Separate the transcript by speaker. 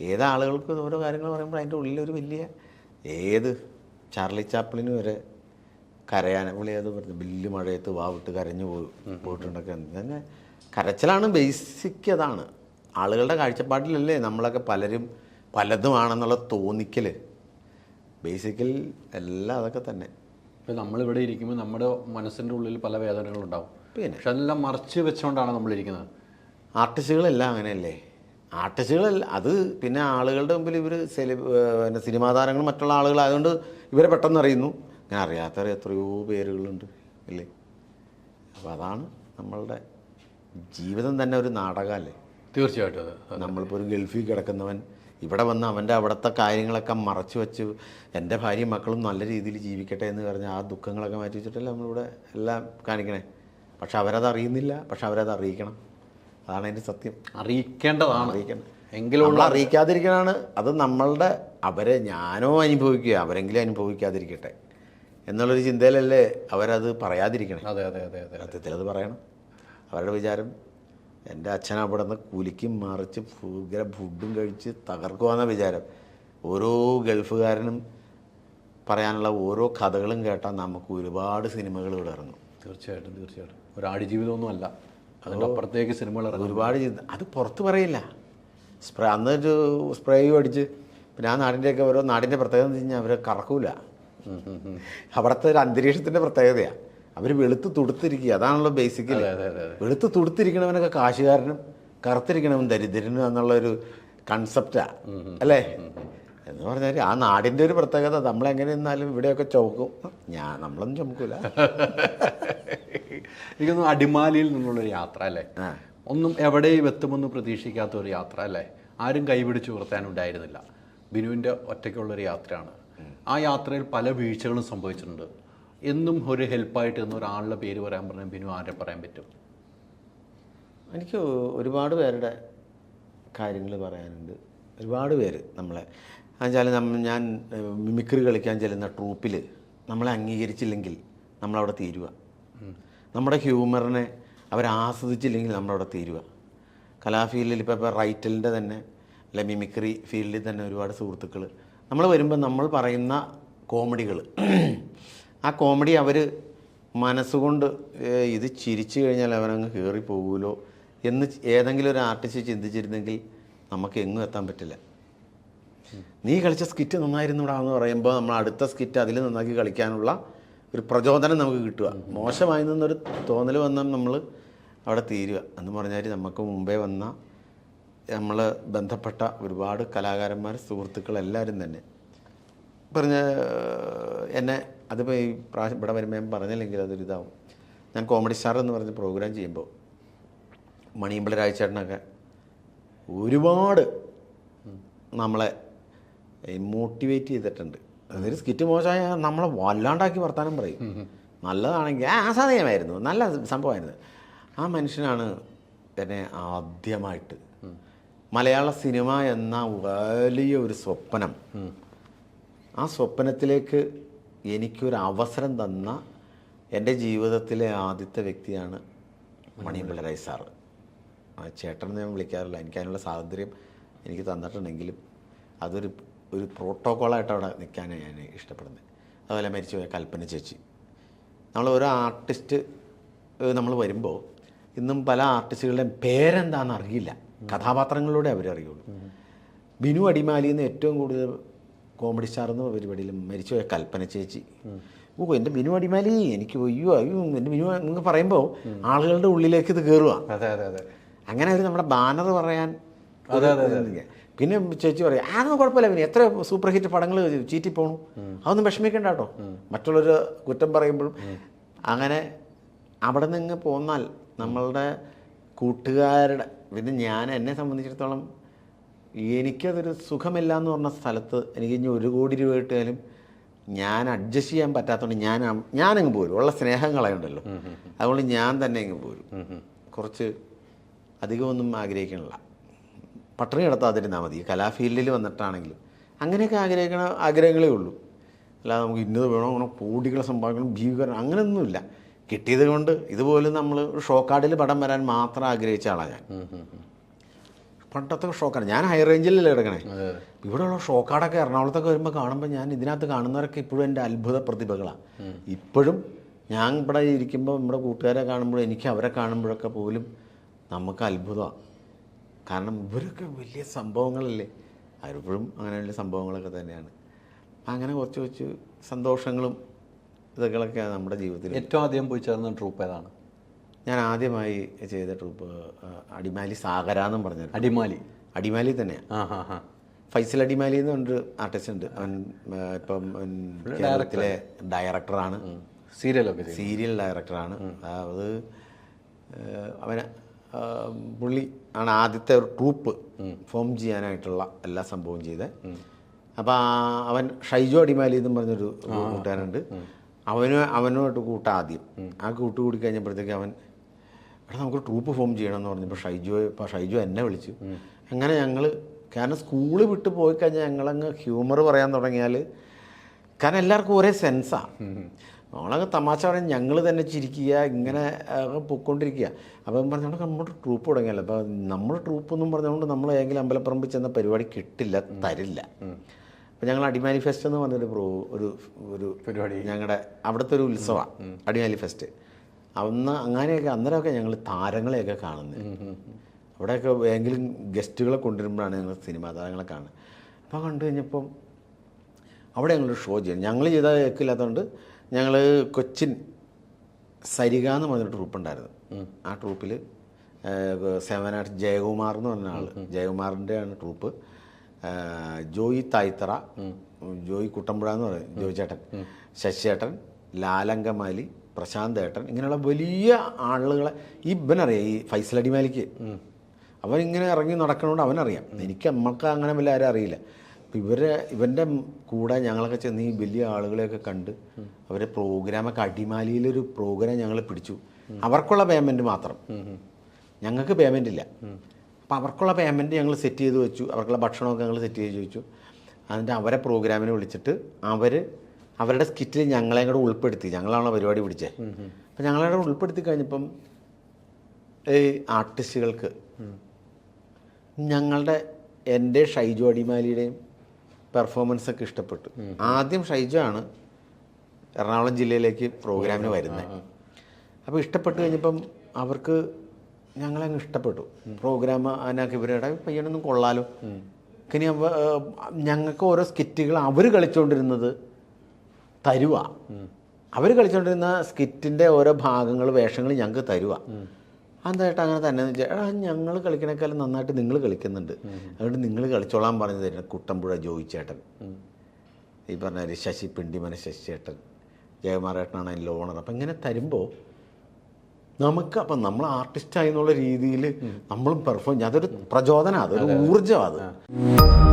Speaker 1: ഏത് ആളുകൾക്ക് ഓരോ കാര്യങ്ങൾ പറയുമ്പോൾ അതിന്റെ ഉള്ളിലൊരു വലിയ ഏത് ചാർലി ചാപ്പിളിന് വരെ കരയാൻ പുള്ളി അത് പറഞ്ഞു വലിയ മഴയത്ത് വാവിട്ട് കരഞ്ഞു പോയി പോയിട്ടുണ്ടൊക്കെ തന്നെ കരച്ചിലാണ് ബേസിക് അതാണ്. ആളുകളുടെ കാഴ്ചപ്പാടിലല്ലേ നമ്മളൊക്കെ പലരും പലതുമാണെന്നുള്ള തോന്നിക്കൽ ബേസിക്കൽ എല്ലാം അതൊക്കെ തന്നെ.
Speaker 2: ഇപ്പം നമ്മളിവിടെ ഇരിക്കുമ്പോൾ നമ്മുടെ മനസ്സിന്റെ ഉള്ളിൽ പല വേദനകളുണ്ടാവും.
Speaker 1: പിന്നെ.
Speaker 2: പക്ഷെ അതെല്ലാം മറച്ച് വെച്ചുകൊണ്ടാണ് നമ്മളിരിക്കുന്നത്.
Speaker 1: ആർട്ടിസ്റ്റുകളെല്ലാം അങ്ങനെയല്ലേ? ആർട്ടിസ്റ്റുകളല്ല അത് പിന്നെ ആളുകളുടെ മുമ്പിൽ ഇവർ സെലി പിന്നെ സിനിമാ താരങ്ങൾ മറ്റുള്ള ആളുകളായതുകൊണ്ട് ഇവരെ പെട്ടെന്ന് അറിയുന്നു. ഞാൻ അറിയാത്ത എത്രയോ പേരുകളുണ്ട് അല്ലേ? അപ്പോൾ അതാണ് നമ്മളുടെ ജീവിതം തന്നെ ഒരു നാടകം അല്ലേ
Speaker 2: തീർച്ചയായിട്ടും അത്. അത്.
Speaker 1: നമ്മളിപ്പോൾ ഒരു ഗൾഫിൽ കിടക്കുന്നവൻ ഇവിടെ വന്ന് അവന്റെ അവിടുത്തെ കാര്യങ്ങളൊക്കെ മറച്ചു വെച്ച് എന്റെ ഭാര്യയും മക്കളും നല്ല രീതിയിൽ ജീവിക്കട്ടെ എന്ന് പറഞ്ഞ് ആ ദുഃഖങ്ങളൊക്കെ മാറ്റി വെച്ചിട്ടല്ലേ നമ്മളിവിടെ എല്ലാം കാണിക്കണേ. പക്ഷെ അവരത് അറിയുന്നില്ല പക്ഷെ അവരത് അറിയിക്കണം അതാണ് അതിന്റെ സത്യം.
Speaker 2: അറിയിക്കേണ്ടതാണ്.
Speaker 1: അറിയിക്കേണ്ടത്
Speaker 2: എങ്കിലും
Speaker 1: നമ്മൾ അറിയിക്കാതിരിക്കാനാണ് അത് നമ്മളുടെ അവരെ ഞാനോ അനുഭവിക്കുക അവരെങ്കിലും അനുഭവിക്കാതിരിക്കട്ടെ എന്നുള്ളൊരു ചിന്തയിലല്ലേ അവരത് പറയാതിരിക്കണം.
Speaker 2: അതെ അതെ അതെ അതെ
Speaker 1: സത്യത്തിൽ അത് പറയണം. അവരുടെ വിചാരം എന്റെ അച്ഛൻ അവിടെ നിന്ന് കുലിക്കും മറിച്ച് ഭൂഗ്ര ഫുഡും കഴിച്ച് തകർക്കുവാന്ന വിചാരം. ഓരോ ഗൾഫുകാരനും പറയാനുള്ള ഓരോ കഥകളും കേട്ടാൽ നമുക്ക് ഒരുപാട് സിനിമകൾ ഇവിടെ ഇറങ്ങും.
Speaker 2: തീർച്ചയായിട്ടും തീർച്ചയായിട്ടും. ഒരു ആടുജീവിതമൊന്നും അല്ല അതിന്റെ അപ്പുറത്തേക്ക് സിനിമകൾ
Speaker 1: ഒരുപാട് ചെയ്ത്. അത് പുറത്ത് പറയില്ല. സ്പ്രേ അന്നൊരു സ്പ്രേ അടിച്ച് പിന്നെ ആ നാടിന്റെയൊക്കെ ഓരോ നാടിന്റെ പ്രത്യേകത എന്ന് വെച്ച് കഴിഞ്ഞാൽ അവരെ കറക്കൂല. അവിടുത്തെ ഒരു അന്തരീക്ഷത്തിന്റെ പ്രത്യേകതയാണ് അവർ വെളുത്ത് തുടുത്തിരിക്കുക. അതാണല്ലോ ബേസിക്കലി.
Speaker 2: അതെ
Speaker 1: വെളുത്ത് തുടുത്തിരിക്കണവനൊക്കെ കാശുകാരനും കറുത്തിരിക്കണവൻ ദരിദ്രനും എന്നുള്ളൊരു കൺസെപ്റ്റാണ് അല്ലേ? എന്ന് പറഞ്ഞാൽ ആ നാടിന്റെ ഒരു പ്രത്യേകത. നമ്മളെങ്ങനെ നിന്നാലും ഇവിടെയൊക്കെ ചുമക്കും ഞാൻ നമ്മളൊന്നും ചുമക്കൂല
Speaker 2: എനിക്കൊന്നും അടിമാലിയിൽ നിന്നുള്ളൊരു യാത്ര അല്ലേ? ഒന്നും എവിടെയും എത്തുമെന്ന് പ്രതീക്ഷിക്കാത്ത ഒരു യാത്ര അല്ലേ? ആരും കൈപിടിച്ച് ഉയർത്താനുണ്ടായിരുന്നില്ല. ബിനുവിന്റെ ഒറ്റയ്ക്കുള്ളൊരു യാത്രയാണ്. ആ യാത്രയിൽ പല വീഴ്ചകളും സംഭവിച്ചിട്ടുണ്ട്. എന്നും ഒരു ഹെൽപ്പായിട്ട് എന്ന ഒരാളുടെ പേര് പറയാൻ പറഞ്ഞാൽ ബിനു ആരെ പറയാൻ പറ്റും?
Speaker 1: എനിക്ക് ഒരുപാട് പേരുടെ കാര്യങ്ങൾ പറയാനുണ്ട്. ഒരുപാട് പേര് നമ്മളെ. എന്നുവെച്ചാൽ നമ്മൾ ഞാൻ മിമിക്രി കളിക്കാൻ ചെല്ലുന്ന ട്രൂപ്പിൽ നമ്മളെ അംഗീകരിച്ചില്ലെങ്കിൽ നമ്മളവിടെ തീരുക നമ്മുടെ ഹ്യൂമറിനെ അവർ ആസ്വദിച്ചില്ലെങ്കിൽ നമ്മളവിടെ തീരുക. കലാഫീൽഡിൽ ഇപ്പോൾ ഇപ്പോൾ റൈറ്റലിന്റെ തന്നെ അല്ലെ മിമിക്രി ഫീൽഡിൽ തന്നെ ഒരുപാട് സുഹൃത്തുക്കൾ നമ്മൾ വരുമ്പോൾ നമ്മൾ പറയുന്ന കോമഡികൾ. ആ കോമഡി അവർ മനസ്സുകൊണ്ട് ഇത് ചിരിച്ചു കഴിഞ്ഞാൽ അവനങ്ങ് കയറി പോകുമല്ലോ എന്ന് ഏതെങ്കിലും ഒരു ആർട്ടിസ്റ്റ് ചിന്തിച്ചിരുന്നെങ്കിൽ നമുക്ക് എങ്ങും എത്താൻ പറ്റില്ല. നീ കളിച്ച സ്കിറ്റ് നന്നായിരുന്നുടാ എന്ന് പറയുമ്പോൾ നമ്മൾ അടുത്ത സ്കിറ്റ് അതിൽ നന്നാക്കി കളിക്കാനുള്ള ഒരു പ്രചോദനം നമുക്ക് കിട്ടുക. മോശമായി നിന്നൊരു തോന്നൽ വന്നാൽ നമ്മൾ അവിടെ തീരുക. എന്ന് പറഞ്ഞാൽ നമുക്ക് മുമ്പേ വന്ന നമ്മൾ ബന്ധപ്പെട്ട ഒരുപാട് കലാകാരന്മാർ സുഹൃത്തുക്കൾ എല്ലാവരും തന്നെ. പറഞ്ഞ എന്നെ അതിപ്പോൾ ഈ പ്രാവശ്യം ഇവിടെ വരുമ്പോൾ ഞാൻ പറഞ്ഞില്ലെങ്കിൽ അതൊരു ഇതാവും. ഞാൻ കോമഡി സ്റ്റാർ എന്ന് പറഞ്ഞ പ്രോഗ്രാം ചെയ്യുമ്പോൾ മണിയമ്പിള രാജചേട്ടനൊക്കെ ഒരുപാട് നമ്മളെ മോട്ടിവേറ്റ് ചെയ്തിട്ടുണ്ട്. അതൊരു സ്കിറ്റ് മോശമായ നമ്മളെ വല്ലാണ്ടാക്കി വർത്താനം പറയും. നല്ലതാണെങ്കിൽ ആ അസാധ്യമായിരുന്നു. നല്ല സംഭവമായിരുന്നു. ആ മനുഷ്യനാണ് എന്നെ ആദ്യമായിട്ട് മലയാള സിനിമ എന്ന വലിയ ഒരു സ്വപ്നം. ആ സ്വപ്നത്തിലേക്ക് എനിക്കൊരു അവസരം തന്ന എന്റെ ജീവിതത്തിലെ ആദ്യത്തെ വ്യക്തിയാണ് മണിയമ്പിള്ള രായ് സാറ്. ആ ചേട്ടൻ ഞാൻ വിളിക്കാറില്ല. എനിക്ക് അതിനുള്ള സ്വാതന്ത്ര്യം എനിക്ക് തന്നിട്ടുണ്ടെങ്കിലും അതൊരു ഒരു പ്രോട്ടോക്കോളായിട്ട് അവിടെ നിൽക്കാനാണ് ഞാൻ ഇഷ്ടപ്പെടുന്നത്. അതുപോലെ മരിച്ചുപോയ കൽപ്പന ചേച്ചി. നമ്മൾ ഓരോ ആർട്ടിസ്റ്റ് നമ്മൾ വരുമ്പോൾ ഇന്നും പല ആർട്ടിസ്റ്റുകളുടെയും പേരെന്താണെന്ന് അറിയില്ല. കഥാപാത്രങ്ങളിലൂടെ അവരറിയുള്ളൂ ബിനു അടിമാലി എന്ന് ഏറ്റവും കൂടുതൽ കോമഡി സ്റ്റാർ എന്ന പരിപാടിയിൽ മരിച്ചുപോയ കൽപ്പന ചേച്ചി. ഓ എന്റെ ബിനു അടിമാലി എനിക്ക് അയ്യോ അയ്യോ എന്റെ ബിനു എന്ന് പറയുമ്പോൾ ആളുകളുടെ ഉള്ളിലേക്ക് ഇത് കയറുക
Speaker 2: അതെ അതെ അതെ.
Speaker 1: അങ്ങനെ ഒരു നമ്മുടെ ബാനർ പറയാൻ ഒരു- പിന്നെ ചേച്ചി പറയും അതൊന്നും കുഴപ്പമില്ല പിന്നെ. എത്ര സൂപ്പർ ഹിറ്റ് പടങ്ങൾ ചീറ്റി പോണു. അതൊന്നും വിഷമിക്കണ്ട കേട്ടോ. മറ്റുള്ളവർ കുറ്റം പറയുമ്പോഴും. അങ്ങനെ അവിടെ നിന്ന് പോന്നാൽ നമ്മളുടെ കൂട്ടുകാരുടെ പിന്നെ ഞാൻ എന്നെ സംബന്ധിച്ചിടത്തോളം എനിക്കതൊരു സുഖമില്ല എന്ന് പറഞ്ഞ സ്ഥലത്ത് എനിക്ക് ഇനി ഒരു കോടി രൂപ കിട്ടിയാലും ഞാൻ അഡ്ജസ്റ്റ് ചെയ്യാൻ പറ്റാത്തതുകൊണ്ട് ഞാൻ ഞാനങ്ങ് പോരും. ഉള്ള സ്നേഹം കളയുണ്ടല്ലോ അതുകൊണ്ട് ഞാൻ തന്നെ അങ്ങ് പോരും. കുറച്ച് അധികമൊന്നും ആഗ്രഹിക്കണില്ല പട്ടിണി കിടത്താതിരുന്നാൽ മതി. കലാഫീൽഡിൽ വന്നിട്ടാണെങ്കിലും. അങ്ങനെയൊക്കെ ആഗ്രഹിക്കണ ആഗ്രഹങ്ങളേ ഉള്ളൂ. അല്ലാതെ നമുക്ക് ഇന്നത് വേണം അങ്ങനെ കോടികളെ സമ്പാദിക്കണം ഭീകരം അങ്ങനെയൊന്നുമില്ല. കിട്ടിയത് കൊണ്ട് ഇതുപോലെ നമ്മൾ ഷോക്കാർഡിൽ പടം വരാൻ മാത്രം ആഗ്രഹിച്ച ആളാണ് ഞാൻ. പണ്ടത്തെ ഷോക്കാണ് ഞാൻ ഹൈ റേഞ്ചിലല്ലേ എടുക്കണേ? ഇവിടെയുള്ള ഷോക്കാടൊക്കെ എറണാകുളത്തൊക്കെ വരുമ്പോൾ കാണുമ്പോൾ ഞാൻ ഇതിനകത്ത് കാണുന്നവരൊക്കെ ഇപ്പോഴും എന്റെ അത്ഭുത പ്രതിഭകളാണ് ഇപ്പോഴും ഞാൻ ഇവിടെ ഇരിക്കുമ്പോൾ നമ്മുടെ കൂട്ടുകാരെ കാണുമ്പോൾ എനിക്ക് അവരെ കാണുമ്പോഴൊക്കെ പോലും നമുക്ക് അത്ഭുതമാണ് കാരണം ഇവരൊക്കെ വലിയ സംഭവങ്ങളല്ലേ? അവരിപ്പോഴും അങ്ങനെ വലിയ സംഭവങ്ങളൊക്കെ തന്നെയാണ്. അങ്ങനെ കുറച്ച് കുറച്ച് സന്തോഷങ്ങളും ഇതൊക്കെയാണ് നമ്മുടെ ജീവിതത്തിൽ.
Speaker 2: ഏറ്റവും ആദ്യം പോയി ചേർന്ന ട്രൂപ്പ് ഏതാണ്?
Speaker 1: ഞാൻ ആദ്യമായി ചെയ്ത ട്രൂപ്പ് അടിമാലി സാഗര എന്നും പറഞ്ഞു
Speaker 2: അടിമാലി.
Speaker 1: അടിമാലി തന്നെയാണ്
Speaker 2: ആ ഹാ ഹാ.
Speaker 1: ഫൈസൽ അടിമാലി എന്ന് പറഞ്ഞൊരു ആർട്ടിസ്റ്റ് ഉണ്ട്. അവൻ ഇപ്പം അവൻ കേരളത്തിലെ ഡയറക്ടറാണ്
Speaker 2: സീരിയലൊക്കെ
Speaker 1: സീരിയൽ ഡയറക്ടറാണ് അത് അവന് ആ, പുള്ളി ആണ് ആദ്യത്തെ ഒരു ട്രൂപ്പ് ഫോം ചെയ്യാനായിട്ടുള്ള എല്ലാ സംഭവവും ചെയ്തത് അപ്പോൾ അവൻ ഷൈജു അടിമാലി എന്നും പറഞ്ഞൊരു കൂട്ടുകാരുണ്ട് അവന് അവനുമായിട്ട് കൂട്ട ആദ്യം. ആ കൂട്ട് കൂടി കഴിഞ്ഞപ്പോഴത്തേക്ക് അവൻ എടാ നമുക്ക് ട്രൂപ്പ് ഫോം ചെയ്യണം എന്ന് പറഞ്ഞപ്പോൾ ഷൈജു ഇപ്പോൾ ഷൈജു എന്നെ വിളിച്ചു. അങ്ങനെ ഞങ്ങൾ കാരണം സ്കൂൾ വിട്ട് പോയി കഴിഞ്ഞാൽ ഞങ്ങളങ്ങ് ഹ്യൂമർ പറയാൻ തുടങ്ങിയാൽ കാരണം എല്ലാവർക്കും ഒരേ സെൻസാണ് നമ്മളങ്ങ് തമാശ പറയാൻ ഞങ്ങൾ തന്നെ ചിരിക്കുക ഇങ്ങനെ പൊയ്ക്കൊണ്ടിരിക്കുക. അപ്പം പറഞ്ഞുകൊണ്ട് നമ്മുടെ ട്രൂപ്പ് തുടങ്ങിയല്ലോ? അപ്പോൾ നമ്മുടെ ട്രൂപ്പ് എന്നും പറഞ്ഞുകൊണ്ട് നമ്മൾ ഏതെങ്കിലും അമ്പലപ്പറമ്പിൽ ചെന്ന പരിപാടി കിട്ടില്ല തരില്ല. അപ്പം ഞങ്ങൾ അടിമാലി ഫെസ്റ്റ് എന്ന് പറഞ്ഞൊരു പ്രോ ഒരു ഒരു
Speaker 2: പരിപാടി.
Speaker 1: ഞങ്ങളുടെ അവിടുത്തെ ഒരു ഉത്സവമാണ് അടിമാലി ഫെസ്റ്റ് അന്ന് അങ്ങനെയൊക്കെ അന്നേരമൊക്കെ ഞങ്ങൾ താരങ്ങളെയൊക്കെ കാണുന്നത് അവിടെയൊക്കെ ഏതെങ്കിലും ഗസ്റ്റുകളെ കൊണ്ടുവരുമ്പോഴാണ് ഞങ്ങൾ സിനിമാ താരങ്ങളെ കാണുന്നത് അപ്പോൾ കണ്ടു കഴിഞ്ഞപ്പം അവിടെ ഞങ്ങളൊരു ഷോ ചെയ്യണം ഞങ്ങൾ ചെയ്താൽ കേൾക്കില്ലാത്തതുകൊണ്ട് ഞങ്ങൾ കൊച്ചിൻ സരിക എന്ന് പറഞ്ഞൊരു ട്രൂപ്പ് ഉണ്ടായിരുന്നു ആ ട്രൂപ്പിൽ സെവൻ ആർട്ട് ജയകുമാർ എന്ന് പറഞ്ഞ ആൾ ജയകുമാറിന്റെ ആണ് ട്രൂപ്പ്. ജോയി തായ്ത്തറ ജോയി കുട്ടമ്പുഴ എന്ന് പറയും ജോയി ചേട്ടൻ. ശശിയേട്ടൻ ലാലങ്കമാലി പ്രശാന്ത് ഏട്ടൻ ഇങ്ങനെയുള്ള വലിയ ആളുകളെ ഈ ഇവനറിയാം ഈ ഫൈസൽ അടിമാലിക്ക്. അവൻ ഇങ്ങനെ ഇറങ്ങി നടക്കണോണ്ട് അവനറിയാം. എനിക്ക് നമ്മൾക്ക് അങ്ങനെ വല്ല ആരും അറിയില്ല. ഇവരെ ഇവന്റെ കൂടെ ഞങ്ങളൊക്കെ ചെന്ന് ഈ വലിയ ആളുകളെയൊക്കെ കണ്ട് അവരെ പ്രോഗ്രാമൊക്കെ അടിമാലിയിലൊരു പ്രോഗ്രാം ഞങ്ങൾ പിടിച്ചു. അവർക്കുള്ള പേയ്മെന്റ് മാത്രം. ഞങ്ങൾക്ക് പേയ്മെന്റ് ഇല്ല. അപ്പോൾ അവർക്കുള്ള പേയ്മെന്റ് ഞങ്ങൾ സെറ്റ് ചെയ്ത് വെച്ചു. അവർക്കുള്ള ഭക്ഷണമൊക്കെ ഞങ്ങൾ സെറ്റ് ചെയ്ത് വെച്ചു. എന്നിട്ട് അവരെ പ്രോഗ്രാമിനെ വിളിച്ചിട്ട് അവർ അവരുടെ സ്കിറ്റിൽ ഞങ്ങളെയും കൂടെ ഉൾപ്പെടുത്തി. ഞങ്ങളാണ് പരിപാടി പിടിച്ചത് അപ്പം ഞങ്ങളെ ഉൾപ്പെടുത്തി കഴിഞ്ഞപ്പം ഈ ആർട്ടിസ്റ്റുകൾക്ക് ഞങ്ങളുടെ എന്റെ ഷൈജു അടിമാലിയുടെയും പെർഫോമൻസ് ഒക്കെ ഇഷ്ടപ്പെട്ടു. ആദ്യം ഷൈജു ആണ് എറണാകുളം ജില്ലയിലേക്ക് പ്രോഗ്രാമിന് വരുന്നത് അപ്പോൾ ഇഷ്ടപ്പെട്ട് കഴിഞ്ഞപ്പം അവർക്ക് ഞങ്ങളങ്ങ് ഇഷ്ടപ്പെട്ടു. പ്രോഗ്രാം അതിനൊക്കെ ഇവരുടെ പയ്യനൊന്നും കൊള്ളാലോ. ഇനി ഞങ്ങൾക്ക് ഓരോ സ്കിറ്റുകൾ അവർ കളിച്ചുകൊണ്ടിരുന്നത് തരുക അവർ കളിച്ചുകൊണ്ടിരുന്ന സ്കിറ്റിന്റെ ഓരോ ഭാഗങ്ങൾ വേഷങ്ങൾ ഞങ്ങൾക്ക് തരുക എന്തായിട്ട് അങ്ങനെ തന്നെ എടാ ഞങ്ങൾ കളിക്കണേക്കാളും നന്നായിട്ട് നിങ്ങൾ കളിക്കുന്നുണ്ട്. അതുകൊണ്ട് നിങ്ങൾ കളിച്ചോളാൻ പറഞ്ഞു തരുന്ന കുട്ടമ്പുഴ ജോയിച്ചേട്ടൻ. ഈ പറഞ്ഞ ശശി പിണ്ടിമന ശശിചേട്ടൻ ജയകുമാരേട്ടനാണ് അതിന്റെ ഓണർ. അപ്പം ഇങ്ങനെ തരുമ്പോൾ നമുക്ക് അപ്പം നമ്മൾ ആർട്ടിസ്റ്റായി എന്നുള്ള രീതിയിൽ നമ്മളും പെർഫോം അതൊരു പ്രചോദനം അതൊരു ഊർജമാണ് അത്.